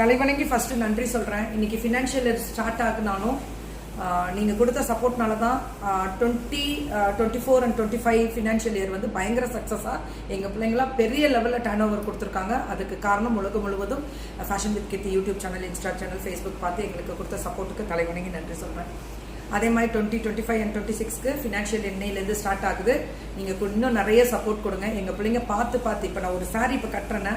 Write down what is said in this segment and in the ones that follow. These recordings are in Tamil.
தலைவணங்கி ஃபஸ்ட்டு நன்றி சொல்கிறேன் இன்றைக்கி ஃபினான்ஷியல் இயர் ஸ்டார்ட் ஆகுனாலும் நீங்கள் கொடுத்த சப்போர்ட்னால தான் twenty twenty four and twenty five financial year வந்து பயங்கர சக்ஸஸாக எங்கள் பிள்ளைங்களாம் பெரிய லெவலில் டர்ன் ஓவர் கொடுத்துருக்காங்க. அதுக்கு காரணம் உலகம் முழுவதும் fashion with Kithi YouTube channel Insta channel Facebook பார்த்து எங்களுக்கு கொடுத்த சப்போர்ட்டுக்கு தலைவணங்கி நன்றி சொல்கிறேன் அதே மாதிரி twenty twenty five and twenty சிக்ஸ்க்கு financial எண்ணெயிலேருந்து ஸ்டார்ட் ஆகுது. நீங்கள் இன்னும் நிறைய சப்போர்ட் கொடுங்க. எங்கள் பிள்ளைங்க பார்த்து பார்த்து இப்போ நான் ஒரு சாரி இப்போ கட்டுறேன்னா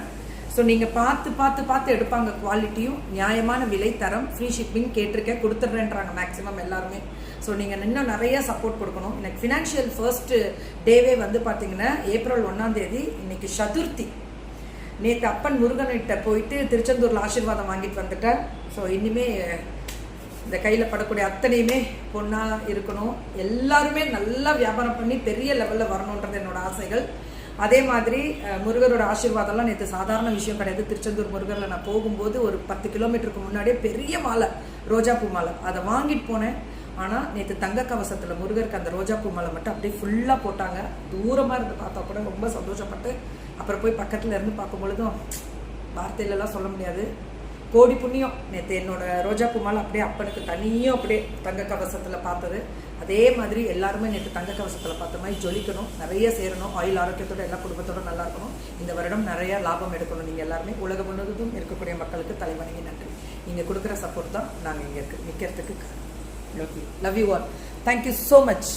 ஸோ நீங்கள் பார்த்து பார்த்து பார்த்து எடுப்பாங்க குவாலிட்டியும் நியாயமான விலை தரம் ஃப்ரீ ஷிப்பிங் கேட்டிருக்கேன் கொடுத்துட்றேன்றாங்க மேக்ஸிமம் எல்லாருமே. ஸோ நீங்கள் இன்னும் நிறைய சப்போர்ட் கொடுக்கணும். எனக்கு ஃபினான்ஷியல் ஃபர்ஸ்ட் டேவே வந்து பார்த்தீங்கன்னா ஏப்ரல் ஒன்றாம் தேதி இன்னைக்கு சதுர்த்தி. நேற்று அப்பன் முருகன்கிட்ட போயிட்டு திருச்செந்தூரில் ஆசீர்வாதம் வாங்கிட்டு வந்துட்டேன். ஸோ இனிமே இந்த கையில் படக்கூடிய அத்தனையுமே பொண்ணாக இருக்கணும். எல்லாருமே நல்லா வியாபாரம் பண்ணி பெரிய லெவலில் வரணுன்றது என்னோடய ஆசைகள். அதே மாதிரி முருகரோட ஆசீர்வாதம்லாம் நேற்று சாதாரண விஷயம் கிடையாது. திருச்செந்தூர் முருகரில் நான் போகும்போது ஒரு பத்து கிலோமீட்டருக்கு முன்னாடியே பெரிய மாலை ரோஜாப்பூ மாலை. அதை வாங்கிட்டு போனேன். ஆனால் நேற்று தங்க கவசத்தில் முருகருக்கு அந்த ரோஜாப்பூ மாலை மட்டும் அப்படியே ஃபுல்லாக போட்டாங்க. தூரமாக இருந்து பார்த்தா கூட ரொம்ப சந்தோஷப்பட்டு அப்புறம் போய் பக்கத்தில் இருந்து பார்க்கும் பொழுதும் வார்த்தையிலலாம் சொல்ல முடியாது. கோடி புண்ணியம். நேற்று என்னோட ரோஜா பூமால் அப்படியே அப்பனுக்கு தனியும் அப்படியே தங்க கவசத்தில் பார்த்தது. அதே மாதிரி எல்லாருமே நேற்று தங்க கவசத்தில் பார்த்த மாதிரி ஜொலிக்கணும். நிறைய சேரணும். ஆயுள் ஆரோக்கியத்தோட எல்லா குடும்பத்தோட நல்லா இருக்கணும். இந்த வருடம் நிறைய லாபம் எடுக்கணும் நீங்கள் எல்லாருமே. உலகம் முழுவதும் இருக்கக்கூடிய மக்களுக்கு தலைவணங்கி நன்றி. நீங்கள் கொடுக்குற சப்போர்ட் தான் நாங்கள் இங்கே இருக்கு. நிற்கிறதுக்கு love you love you all thank you so much